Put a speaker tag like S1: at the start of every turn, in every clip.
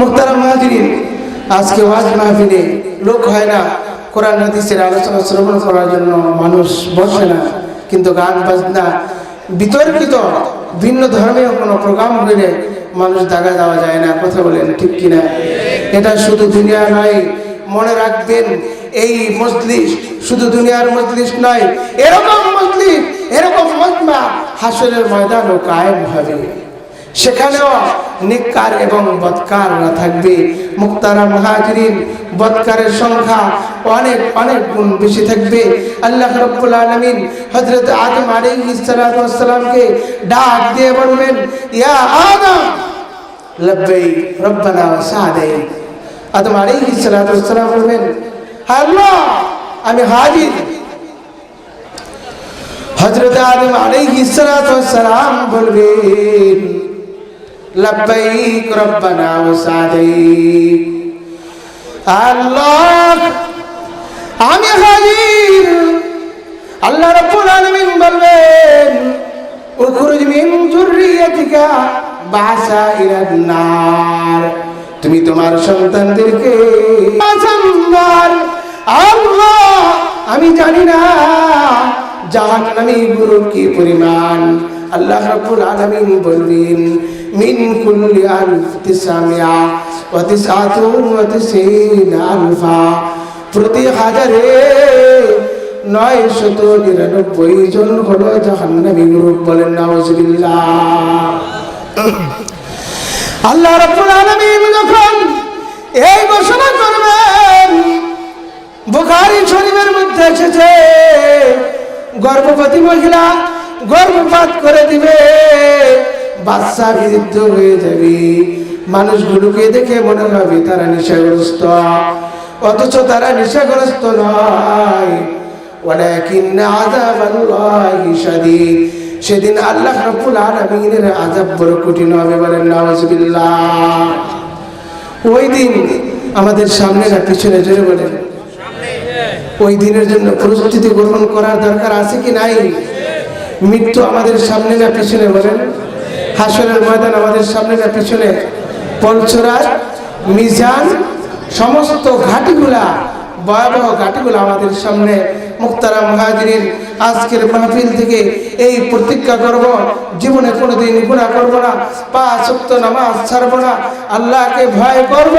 S1: মুক্তারা মাহাজিরিন আজকে ওয়াজ মাহফিলে লোক হয় না। কোরআন, হাদিসের আলোচনা, শ্রবণ করার জন্য মানুষ বসে না, কিন্তু গান, বাজনা, বিতর্কিত ভিন্ন ধর্মীয় কোনো প্রোগ্রাম হলে মানুষ দাগা দেওয়া যায় না। কথা বলেন ঠিক কিনা? এটা শুধু দুনিয়া নয়, মনে রাখবেন, এই মজলিস শুধু দুনিয়ার মজলিস নয়, এরকম মজলিস, এরকম মজমা হাসরের ময়দানও কায়েম হবে। সেখানেও নিকার এবং বৎকাররা থাকবে। মুক্তারা মহাজরিন, বৎকারের সংখ্যা অনেক অনেক গুণ বেশি থাকবে। আল্লাহ রব্বুল আলমিন হজরত আদম আলাইহিস সালাতু ওয়াস সালামকে ডাক দিয়ে বলবেন ইয়া আদম লব্বাই রব্বানা সাদাই আদম আলাইহিস সালাতু বলবেন আল্লাহ, আমি হাজির। হজরত আদম আলাইহিস সালাতু ওয়াস সালাম বলবেন রব্বানা ওয়া সাদাইক আল্লাহ আমি হাজির। আল্লাহ রাব্বুল আলামিন বলবেন, উখরুজ মিন যুররিয়াতিকা বাসাইরান নার। তুমি তোমার সন্তানদেরকে বাঁচানোর আল্লাহ, আমি জানি না জাহান্নামী গুরু কি পরিমাণ। আল্লাহ রাব্বুল আলামিন বলবেন আলফ তিসামিয়া ওয়া তিসআতুন ওয়া তিসঈনা আলফা। প্রতি হাজারে নয় শত নিরানব্বই জন হলো জাহান্নামী গ্রুপ বলেন, নাউজুবিল্লাহ। আল্লাহ রাব্বুল আলামিন যখন এই ঘোষণা করবেন, বুখারী শরীফের মধ্যে এসেছে, গর্ভবতী মহিলা গর্ভপাত করে দিবে। বাচ্চা বিরুদ্ধ হয়ে যাবে মানুষগুলোকে দেখে মনে হবে তারা নেশাগ্রস্ত অথচ তারা নেশাগ্রস্ত নয় ولكن عذاب الله شديد সেদিন আল্লাহ রাব্বুল আলামিনের আযাব বড় কঠিন হবে বলেন নাউজুবিল্লাহ ওই দিন আমাদের সামনে না পিছনে জোরে বলেন ওই দিনের জন্য প্রস্তুতি গ্রহণ করার দরকার আছে কি নাই মৃত্যু আমাদের সামনে না পিছনে বলেন হাসরের ময়দান আমাদের সামনে না, পিছনে পলচরা মিজান, সমস্ত ঘাটিগুলা, ভয়াবহ ঘাটিগুলো আমাদের সামনে মুক্তারা মহাজিরিন আজকের মাহফিল থেকে এই প্রতিজ্ঞা করব, জীবনে কোনোদিন গুণা করব না পা সত্য নামাজ ছাড়বো না, আল্লাহকে ভয় করব,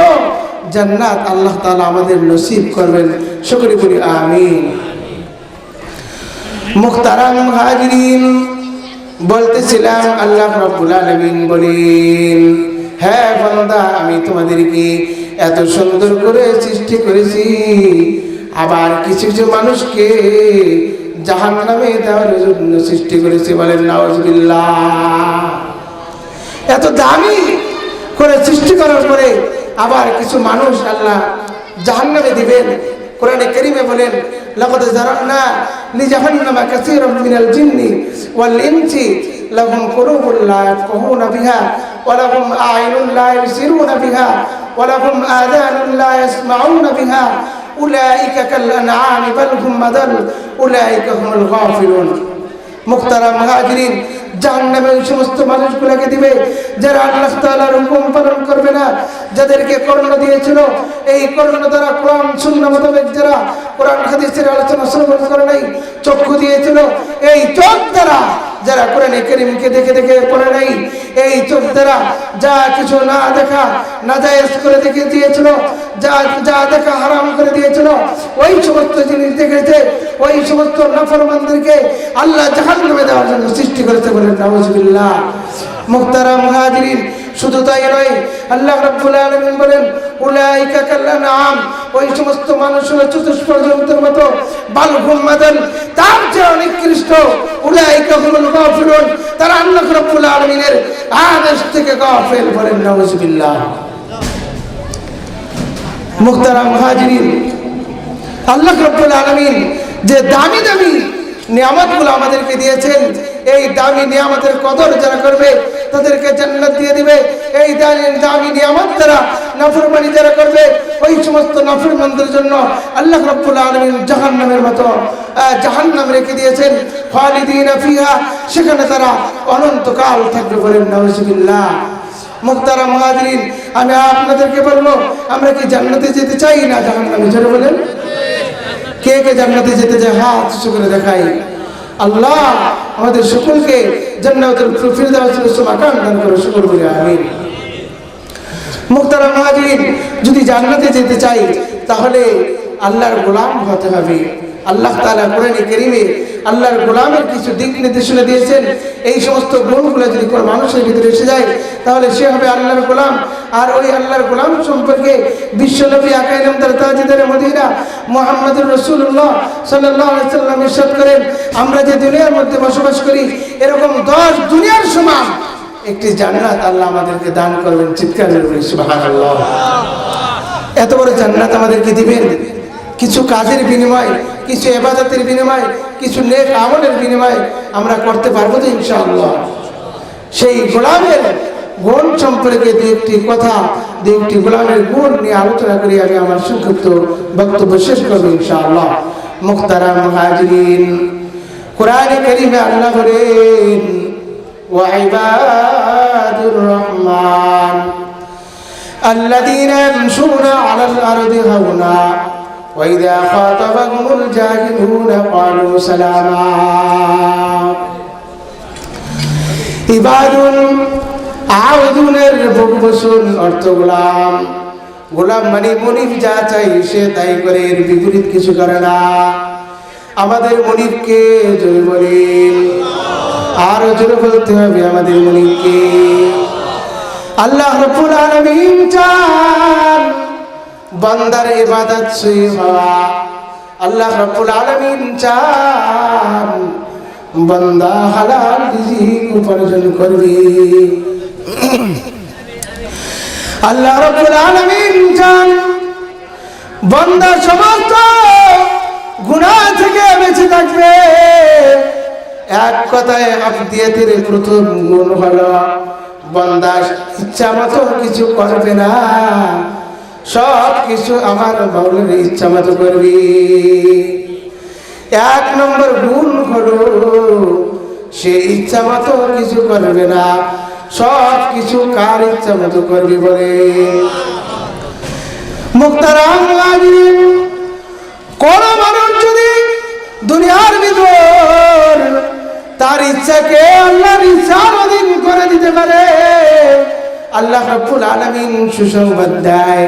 S1: জান্নাত আল্লাহ তালা আমাদের নসিব করবেন শুকরি করি, আমিন। মুখতারাম হাজরিন বলতেছিলাম, আল্লাহ রাব্বুল আলামিন বলেন হ্যাঁ বান্দা, আমি তোমাদেরকে এত সুন্দর করে সৃষ্টি করেছি। আবার কিছু কিছু মানুষকে জাহান নামে দেওয়ার জন্য সৃষ্টি করেছি বলেন নওয়াজবিল্লাহ এত দামি করে সৃষ্টি করার পরে আবার কিছু মানুষ আল্লাহ জাহান্নামে দিবেন। কোরআনে কারীমে বলেন لقد زرعنا لجهنم كثيرا من الجن والإنس لهم قلوب لا يفقهون بها ولهم أعين لا يبصرون بها ولهم آذان لا يسمعون بها. أولئك كالأنعام بل هم مضل أولئك هم الغافلون. مخترم هاجرين মহাজিরিন জাহান্নামে ওই সমস্ত মানুষগুলোকে দিবে, যারা আল্লাহ তাআলার হুকুম পালন করবে না, যাদেরকে কর্ণ দিয়েছিল, এই কর্ণ দ্বারা কোরআন শূন্য মোতাবেক যারা কোরআন, হাদিসের আলোচনা শ্রবণ করে নাই চক্ষু দিয়েছিল, এই চোখ দ্বারা যারা কোরআনে করিমকে দেখে দেখে পড়ে নাই, এই চোখ দ্বারা যা কিছু না দেখা, না জায়েজ করে দেখে দিয়েছিল, যা যা দেখা হারাম করে দিয়েছিল, ওই সমস্ত জিনিস দেখেছে, ওই সমস্ত নাফরমানদেরকে আল্লাহ জাহান নামে দেওয়ার জন্য সৃষ্টি করেছে বলে নাউজুবিল্লাহ। মুক্তারা মুহাজিরিন শুধু তাই নয়, আল্লাহ রাব্বুল আলামিন বলেন, উলাইকা কাল্লানাম ওই সমস্ত মানুষ হলো চতুষ্প জন্তুর মতো, বালহুম মাদান। তার চেয়ে অনেক কৃষ্ট উলাইকা হুমুল গাফিলুন। তারা আল্লাহ রাব্বুল আলামিনের আদেশ থেকে গাফিল বলেন, নাউজুবিল্লাহ। মুক্তারা মুহাজিরিন, আল্লাহ রাব্বুল আলামিন যে দামি দামি নিয়ামতগুলো আমাদেরকে দিয়েছেন। এই দামি নিয়ামতের কদর যারা করবে, তাদেরকে জান্নাত দিয়ে দিবে। এই দামি নিয়ামত দ্বারা নাফরমানি যারা করবে, ওই সমস্ত নাফরমানদের জন্য আল্লাহ রাব্বুল আলামিন জাহান্নামের মতো জাহান্নাম রেখে দিয়েছেন। খালিদিনা ফিহা, সেখানে তারা অনন্তকাল থাকবে বলেন নাউজুবিল্লাহ মুক্তারা মুহাজিরিন, আমি আপনাদেরকে বলব, আমরা কি জান্নাতে যেতে চাই না জাহান্নামে? জোরে বলেন। কে কে জান্নাতে যেতে চায় হাত উঁচু করে দেখাই। আল্লাহ আমাদের সকলকে মাকাম দান করে আমিন। মুক্তারা মহাজিন যদি জান্নাতে যেতে চাই, তাহলে আল্লাহর গোলাম হতে হবে। আল্লাহ তাআলা কোরআনে কারীমে আল্লাহর গোলামের কিছু দিক নির্দেশনা দিয়েছেন। এই সমস্ত গুণগুলো যদি কোনো মানুষের ভিতরে এসে যায় তাহলে সে হবে আল্লাহর গোলাম। আর ওই আল্লাহর গোলাম সম্পর্কে বিশ্বনবী আকাইরাম তার তাজদার মদিনা মুহাম্মদুর আলাইহি সাল্লাম ইরশাদ করেন, আমরা যে দুনিয়ার মধ্যে বসবাস করি, এরকম 10 দুনিয়ার সমান একটি জান্নাত আল্লাহ আমাদেরকে দান করবেন। চিৎকার এত বড় জান্নাত আমাদেরকে দিবেন? কিছু কাজের বিনিময়, কিছু এবাদতের বিনিময়, কিছু নেক আমলের বিনিময় আমরা করতে পারব তো ইনশাআল্লাহ। সেই গোলামের গুণ সম্পর্কে দু একটি কথা দু একটি গোলামের গুণ নিয়ে আলোচনা করি আমি আমার সংক্ষিপ্ত বক্তব্য শেষ করবো ইনশাআল্লাহ মুখতারা মুহাজিরিন কোরআনে কারিমে আল্লাহ বলেন وعباد الرحمن الذين يمشون على الأرض هونا وإذا خاطبهم الجاهلون قالوا سلاما ইবাদুন অর্থ গোলাম। গোলাম মানে তাই করে বিপরীত কিছু করে না। আমাদের মনিবকে জয় বলেন। আরও জোরে বলতে হবে আমাদের মনিবকে। আল্লাহ চান বান্দার সই হওয়া। আল্লাহ রব্বুল আলামিন চান বান্দা হালাল উপার্জন করবে। আল্লাহ রব্বুল আলামিন চান বান্দা সমস্ত গুনাহ থেকে বেঁচে থাকবে। এক কথায় আফদিয়াতের প্রথম গুণ হলো, বান্দা ইচ্ছা মতো কিছু করবে না। সব কিছু আমার বাউলের ইচ্ছা মতো করবি। এক নম্বর গুণ হলো, সে ইচ্ছা মতো কিছু করবে না। সব কিছু কার ইচ্ছা মতো করবি বলে? মুক্তারাম কোন মানুষ যদি দুনিয়ার ভিতর তার ইচ্ছাকে আল্লাহর ইচ্ছার অধীন করে দিতে পারে, আল্লাহ রাব্বুল আলামিন সুসংবাদ দেয়,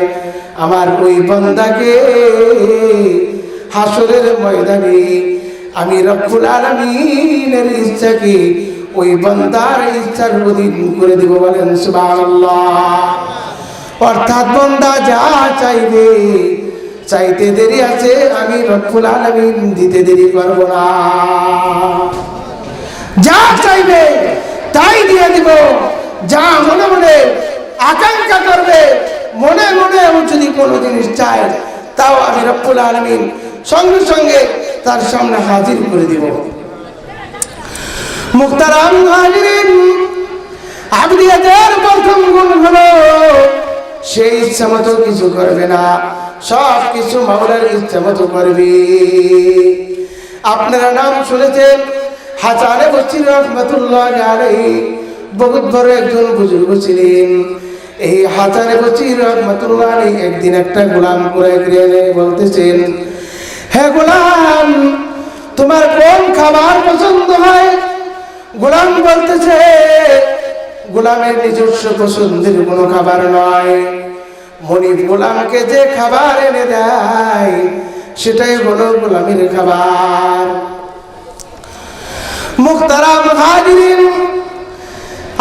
S1: আমার ওই বান্দাকে হাসরের ময়দানে আমি রব্বুল আলামিনের ইচ্ছাকে ওই বান্দার ইচ্ছার অধীন করে দিব বলেন অর্থাৎ বন্দা যা চাইবে, চাইতে দেরি আছে, আমি রব্বুল আলামিন দিতে দেরি করব না। যা চাইবে, তাই দিয়ে দিব। যা মনে মনে আকাঙ্ক্ষা করবে, মনে মনে যদি কোনো জিনিস চায়, তাও আমি রব্বুল আলামিন সঙ্গে সঙ্গে তার সামনে হাজির করে দিব। মুক্তারাম হাজিরিন আবদিয়াতের প্রথম গুণ হলো, সেই ইচ্ছা মতো কিছু করবে না, সব কিছু মাওলার ইচ্ছা মতো করবে। আপনারা নাম শুনেছেন, হাজারে বছির রহমতুল্লাহ বহুত বড় একজন বুজুর্গ ছিলেন। এই হাজারে বছির রহমতুল্লাহ একদিন একটা গোলাম করে গিয়ে বলতেছেন, হে গোলাম, তোমার কোন খাবার পছন্দ হয়? গোলাম বলতেছে, গোলামের নিজস্ব পছন্দের কোনো খাবার নয়। মনিব গোলামকে যে খাবার এনে দেয়, সেটাই হলো গোলামের খাবার। মুখতারাম হাজিরিন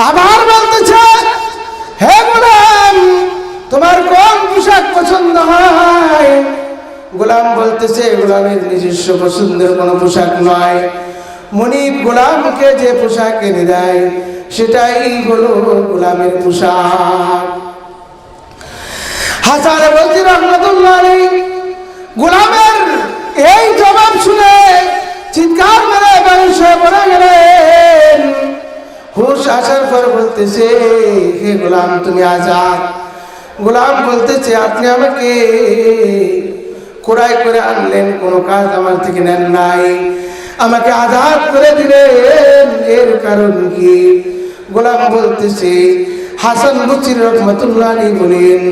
S1: আবার বলতেছে, হে গোলাম, তোমার কোন পোশাক পছন্দ হয়? গোলাম বলতেছে, গোলামের নিজস্ব পছন্দের কোনো পোশাক নয়। মনিব গোলামকে যে পোশাক এনে দেয়, সেটাই হলো গোলামের পোশাক। হাসান বলছি, রহমতুল্লাহ গোলামের এই জবাব শুনে চিৎকার মেরে মানুষে বলে গেলেন, হুশ, আসার পর বলতেছে, হে গোলাম, তুমি আজাদ। গোলাম বলতেছে, আপনি আমাকে কোরআই করে আনলেন, কোনো কাজ আমার থেকে নেন নাই। আমাকে আজাদ করে দিলেন। এর কারণ কি? গোলাম বলতেছে, হাসান মুচির রহমতুল্লাহ বলেন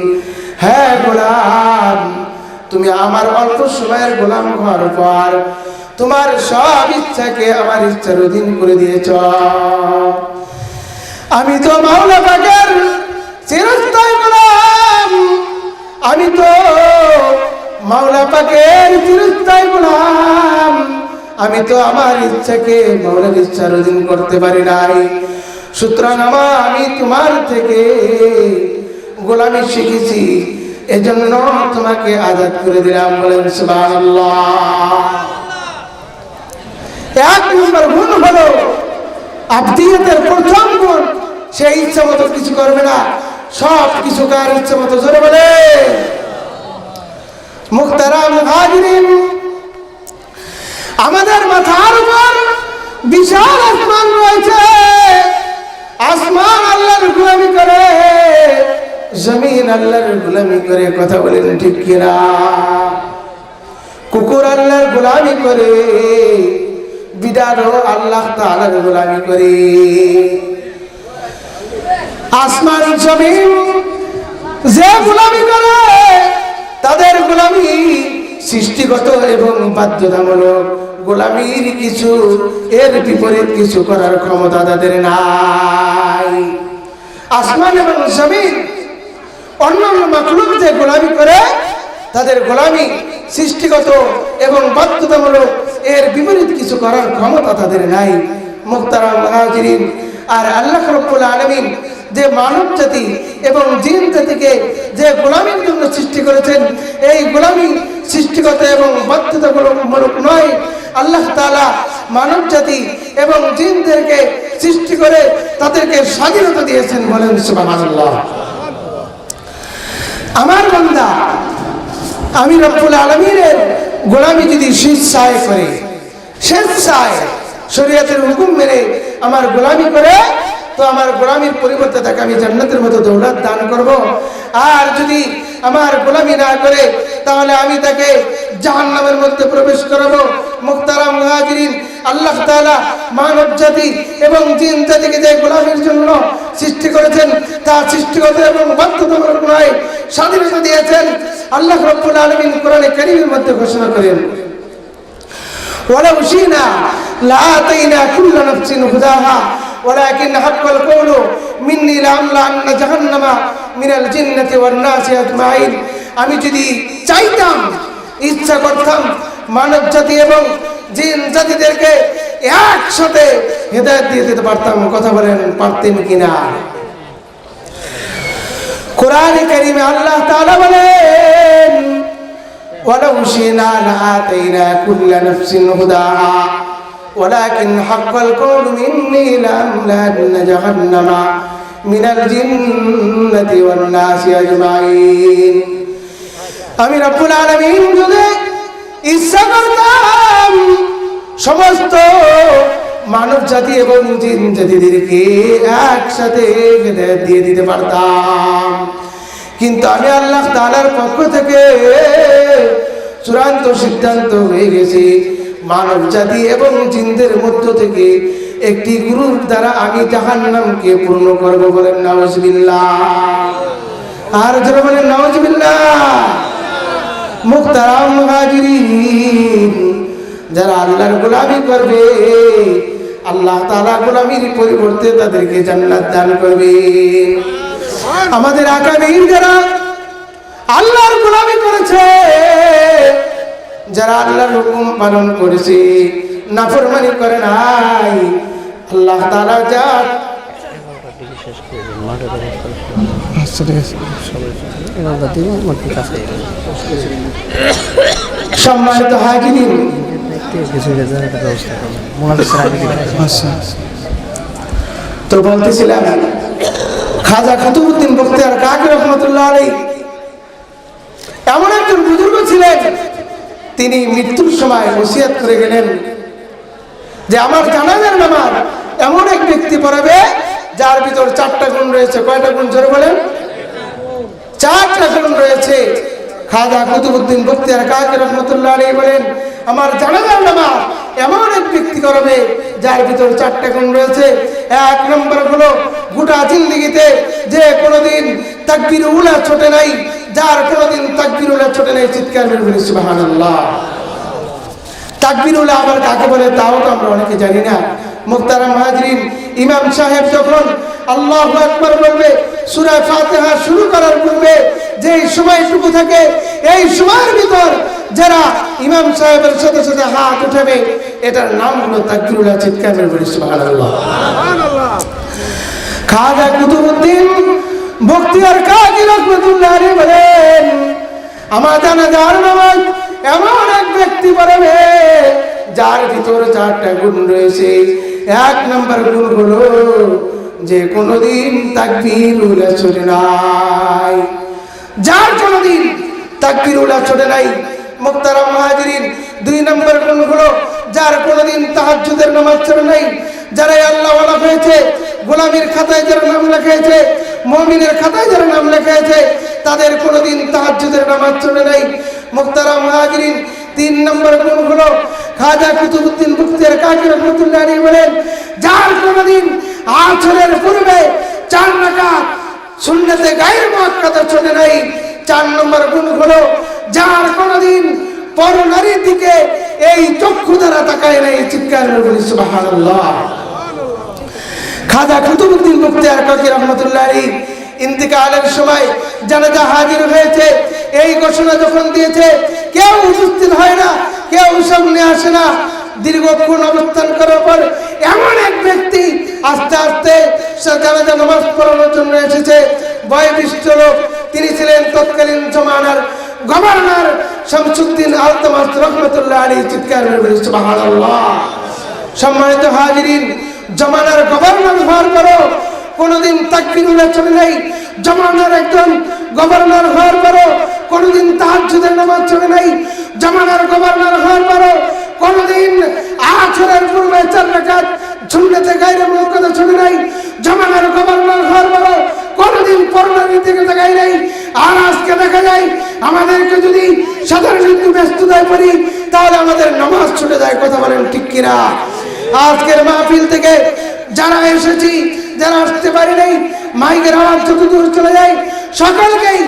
S1: হ্যাঁ গোলাম, তুমি আমার অল্প সময়ের গোলাম হওয়ার পর তোমার সব ইচ্ছাকে আমার ইচ্ছার অধীন করে দিয়েছ। আমি তো মাওলা পাকের চিরস্থায়ী গোলাম। আমি তো মাওলা পাকের চিরস্থায়ী গোলাম। আমি তো আমার ইচ্ছাকে মাওলার ইচ্ছার অধীন করতে পারি নাই। সুতরাং আমার আমি তোমার থেকে গোলামি শিখেছি। এজন্য তোমাকে আজাদ করে দিলাম বলেন সুবহানাল্লাহ। এক নম্বর গুণ হলো আব্দিয়তের প্রথম গুণ সে ইচ্ছা মতো কিছু করবে না। সব কিছু কার ইচ্ছা মতো জোরে বলে। হাজিরিন আমাদের মাথার উপর বিশাল আসমান রয়েছে। আসমান আল্লাহর গুলামি করে, জমিন আল্লাহর গুলামি করে, কথা বলেন ঠিক কিনা? কুকুর আল্লাহর গুলামি করে বিড়ালও আল্লাহ তাআলার গোলামি করে। আসমান, জমিন যে গোলামি করে, তাদের গোলামি সৃষ্টিগত এবং বাধ্যতামূলক। গোলামির কিছু, এর বিপরীত কিছু করার ক্ষমতা তাদের নাই। আসমান এবং জমিন অন্যান্য মাকলুক যে গোলামি করে, তাদের গোলামি সৃষ্টিগত এবং বাধ্যতামূলক, এর বিপরীত কিছু করার ক্ষমতা তাদের নাই। মুক্তারাম মহাজিরিন আর আল্লাহ রব্বুল আলমিন যে মানব জাতি এবং জিন জাতিকে যে গোলামির জন্য সৃষ্টি করেছেন, এই গোলামি সৃষ্টিগত এবং বাধ্যতামূলক নয়। আল্লাহ তাআলা মানব জাতি এবং জিনদেরকে সৃষ্টি করে তাদেরকে স্বাধীনতা দিয়েছেন বলেন আমার বান্দা, আমি রব্বুল আলমীর গোলামি যদি স্বেচ্ছায় করে, স্বেচ্ছায় শরীয়তের হুকুম মেনে আমার গোলামি করে তো আমার গোলামির পরিবর্তে তাকে আমি জান্নাতের মতো দৌলত দান করব। আর যদি আমার গোলামি না করে, তাহলে আমি তাকে জাহান্নামের মধ্যে প্রবেশ করাবো। মুক্তারাম মহাজিরিন, আল্লাহ তালা মানব জাতি এবং জিন জাতিকে যে গোলামের জন্য সৃষ্টি করেছেন, তা সৃষ্টিগত এবং বাধ্যতামূলক নয়, স্বাধীনতা দিয়েছেন। আল্লাহ রব্বুল আলমিন কোরআনে কারিমের মধ্যে ঘোষণা করেন ওরা উশিনা লা তাইনা কুল্লা নফসিন হুদাহা। ولكن حق القول مني لأملأن جهنم من الجنة والناس أجمعين আমি যদি চাইতাম ইচ্ছা করতাম মানব জাতি এবং জিন জাতিদেরকে একসাথে হেদায়ত দিয়ে দিতে পারতাম কথা বলেন পারতেন কিনা কোরআন কারিমে আল্লাহ তাআলা বলেন ولو شئنا لآتينا كل نفس هداها ولكن حق القول مني لأملأن جهنم من الجنة والناس أجمعين আমি রব্বুল আলামিন যদি ইচ্ছা করতাম সমস্ত মানব জাতি এবং জিন জাতিদেরকে একসাথে হেদায়েত দিয়ে দিতে পারতাম কিন্তু আমি আল্লাহ তাআলার পক্ষ থেকে চূড়ান্ত সিদ্ধান্ত হয়ে গেছে মানব জাতি এবং জিনদের মধ্য থেকে একটি গুরুর দ্বারা আমি জাহান্নামকে পূর্ণ করব বলেন, নাউজুবিল্লাহ। আর যারা বলেন, নাউজুবিল্লাহ মুক্তারাম মুহাজিরিন যারা আল্লাহর গোলামি করবে, আল্লাহ তাআলা গোলামির পরিবর্তে তাদেরকে জান্নাত দান করবেন। আমাদের আগামীর যারা আল্লাহর গোলামি করেছে যারা আল্লাহর হুকুম পালন করেছে, নাফরমানি করে নাই, আল্লাহ তাআলা যা সম্মানিত
S2: আগে
S1: তো বলতেছিলাম, খাজা খাতুবুদ্দিন বখতিয়ার কাকি রহমতুল্লাহ আলী এমন একজন বুজুর্গ ছিলেন তিনি মৃত্যুর সময় ওসিয়াত করে গেলেন যে আমার জানাজার নামাজ এমন এক ব্যক্তি পড়াবে যার ভিতর চারটা গুণ রয়েছে। কয়টা গুণ জোরে বলেন? চারটা গুণ রয়েছে। খাজা কুতুবুদ্দিন বখতিয়ার কাকি রহমতুল্লাহ আলী বলেন, আমার জানাজার নামাজ এমন এক ব্যক্তি করবে যার ভিতর চারটা গুণ রয়েছে। এক নম্বর হলো গোটা জিন্দিগিতে যে কোনোদিন তাকবির উলা ছোটে নাই, যার কোনোদিন তাকবির উলা ছোটে নাই, চিৎকার মেরে বলি, সুবহানাল্লাহ। তাকবিরুল আবার কাকে বলে, তাও তো আমরা অনেকে জানি না। মুক্তারা মাহাজরিন, ইমাম সাহেব যখন আল্লাহ আকবর বলবে, সূরা ফাতিহা শুরু করার পূর্বে যে সময়টুকু থাকে, এই সময়ের ভিতর যারা ইমাম সাহেবের সাথে সাথে হাত উঠাবে, এটার নাম হলো তাকবিরুল চিৎকার বলি, সুবহানাল্লাহ। খাজা কুতুবুদ্দিন বখতিয়ার কাজী রহমতুল্লাহ বলেন, আমার জানা যার নামাজ এমন এক ব্যক্তি পড়বে যার ভিতর চারটা গুণ রয়েছে। এক নম্বর গুণ হলো যে কোনোদিন তাকবীর উলা ছোটে নাই। যার কোনোদিন তাকবীর উলা ছোটে নাই, মুক্তারাম মাহাজিরিন। দুই নম্বর গুণ হলো যার কোনোদিন তাহাজ্জুদের নামাজ ছোটে নাই যারা আল্লাহ ওয়ালা হয়েছে, গোলামীর খাতায় যারা নাম লেখেছে মমিনের খাতায় যারা নাম লেখেছে তাদের কোনোদিন তাহাজ্জুদের নামাজ চলে নাই। মুক্তারা মুহাজিরিন, তিন নম্বর গুণ হলো খাজা কুতুবুদ্দিন মুক্তিয়ার কাজী রহমতুল্লাহ বলেন, যার কোনোদিন আছরের পূর্বে চার রাকাত সুন্নতে গায়ের মুআক্কাদা চলে নাই। চার নম্বর গুণ হলো যার কোনোদিন পর নারীর দিকে এই চক্ষু দ্বারা তাকায় নাই চিৎকার সুবহানাল্লাহ। খাজা কুতুবুদ্দিন মুক্তিয়ার কাকি রহমতুল্লাহ ইন্তিকালের সময় জানাজা হাজির হয়েছে। এই ঘোষণা যখন দিয়েছে, কেউ উপস্থিত হয় না, কেউ সামনে আসে না। দীর্ঘক্ষণ অবস্থান করার পর এমন এক ব্যক্তি আস্তে আস্তে জানাজা নামাজ পড়ানোর জন্য এসেছে। বয়োবিষ্ট লোক, তিনি ছিলেন তৎকালীন জমানার গভর্নর শামসুদ্দিন আলতামাস রহমতুল্লাহ আলী চিৎকার সম্মানিত হাজিরিন জমানার গভর্নর হওয়ার পরও কোনোদিন তাকবিরুল্লাহ চলে নাই। জমানার একজন গভর্নর হওয়ার পরও কোনোদিন তাহাজ্জুদের নামাজ চলে নাই। জমানার গভর্নর হওয়ার পরও কোনোদিন আছরের পূর্বে চার রাকাত ঝুমলেতে গাইরে মুকদ্দা চলে নাই। জমানার গভর্নর হওয়ার পরও কোনোদিন পরনারীর তাকাই নাই। আর আজকে দেখা যায়, আমাদেরকে যদি সাধারণ একটু ব্যস্ততায় পড়ি, তাহলে আমাদের নামাজ ছুটে যায়, কথা বলেন ঠিক কিনা? আজকের মাহফিল থেকে যারা এসেছি, যারা আসতে পারি নাই, মাইকের আওয়াজ যত দূর চলে যায়, সকলকেই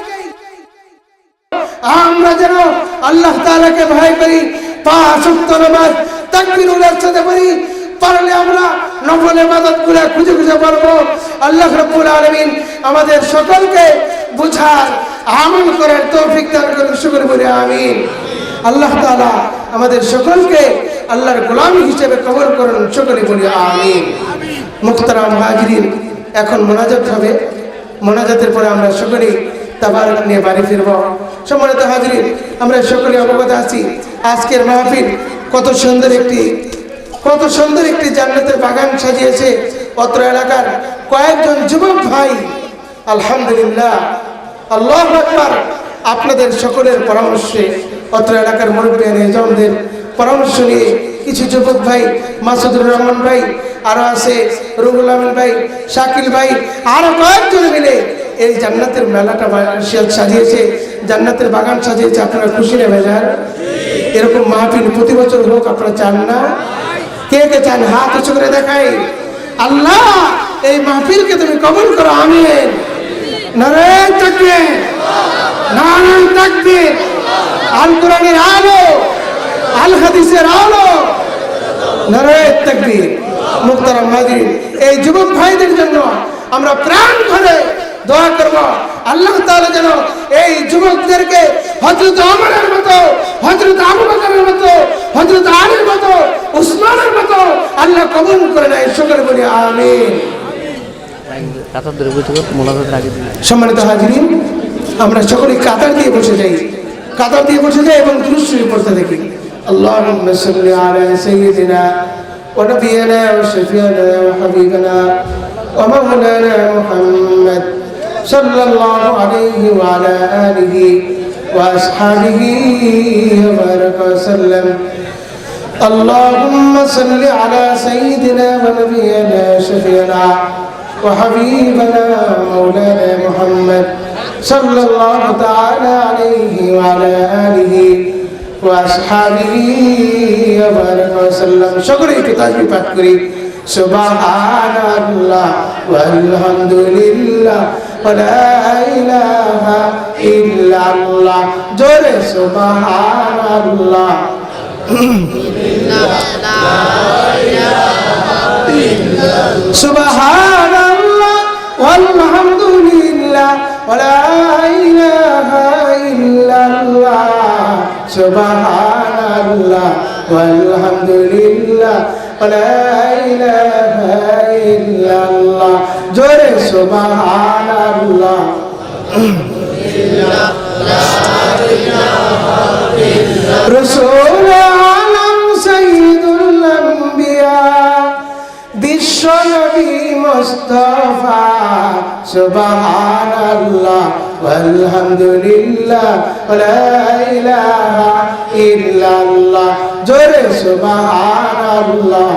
S1: আমরা যেন আল্লাহ তাআলাকে ভয় করি, পাঁচ ওয়াক্ত নামাজ তাকবীর সাথে পড়ি, পারলে আমরা নফল ইবাদত করে খুঁজে খুঁজে পারব। আল্লাহ রাব্বুল আলামিন আমাদের সকলকে বুঝার আমল করার তৌফিক দান করুন, শুকর বলি আমিন। আল্লাহ তাআলা আমাদের সকলকে আল্লাহর গোলামি হিসেবে কবর করুন, সকলে বলি আমি মুখতারাম হাজরিন, এখন মোনাজাত হবে। মোনাজাতের পরে আমরা সকলেই তাবার নিয়ে বাড়ি ফিরব। সম্মানিত হাজরিন, আমরা সকলে অবগত আছি, আজকের মাহফিল কত সুন্দর একটি, কত সুন্দর একটি জান্নাতের বাগান সাজিয়েছে অত্র এলাকার কয়েকজন যুবক ভাই। আলহামদুলিল্লাহ, আল্লাহ আপনাদের সকলের পরামর্শে অত্র এলাকার মুরব্বিয়ান এজমদের পরামর্শ নিয়ে কিছু যুবক ভাই, মাসুদুর রহমান ভাই, আরও আছে রুহুল আমিন ভাই, শাকিল ভাই, আরও কয়েকজন মিলে এই জান্নাতের মেলাটা সাজিয়েছে। জান্নাতের বাগান সাজিয়েছে, আপনারা খুশি নেবে যান এরকম মাহফিল প্রতি বছর হোক, আপনারা চান না? কে কে চান? হাত উঁচু করে দেখাই। আল্লাহ, এই মাহফিলকে তুমি কবুল করো, আমিন। নারায়ণ তাকবীর নারায়ণ তাকবীর আল কোরআনের আলো আল হাদিসের আলো। নারায়ণ তাকবীর মুক্তারাম হাজির এই যুবক ভাইদের জন্য আমরা প্রাণ ভরে দোয়া করব। আল্লাহ তাআলা যেন এই যুবকদেরকে হযরত ওমরের মতো হযরত আবু বকরের মতো হযরত আলীর মতো উসমানের মতো আল্লাহ কবুল করে নেয়। সকলে বলি আমিন।
S2: ধরে
S1: সম্মানিত হাজিরিন আমরা সকলেই কাতার দিয়ে বসে যাই। কাতার দিয়ে বসে যাই এবং দৃশ্যই পড়তে দেখি اللهم صل على سيدنا ونبينا وشفيعنا وحبيبنا ومولانا محمد صلى الله عليه وعلى آله وأصحابه وبارك وسلم اللهم صل على سيدنا ونبينا شفيعنا وحبيبنا مولانا محمد صلى الله تعالى عليه وعلى آله وأصحابه وبارك وسلم شكرا تتاجي فكري سبحان الله والحمد لله ولا إله إلا الله جل سبحان الله سبحان الله والحمد لله ولا إله إلا الله سبحان الله والحمد لله ولا إله إلا الله جل سبحان الله رسول عالم মুস্তাফা, সুবহানাল্লাহ আলহামদুলিল্লাহ ওয়া ইলাহা ইল্লাল্লাহ, জোরে সুবহানাল্লাহ।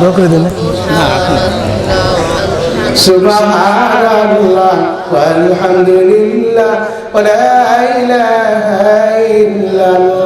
S2: দোয়া করে দিলে
S1: সুবহানাল্লাহ আলহামদুলিল্লাহ ওয়া ইলাহা ইল্লাল্লাহ।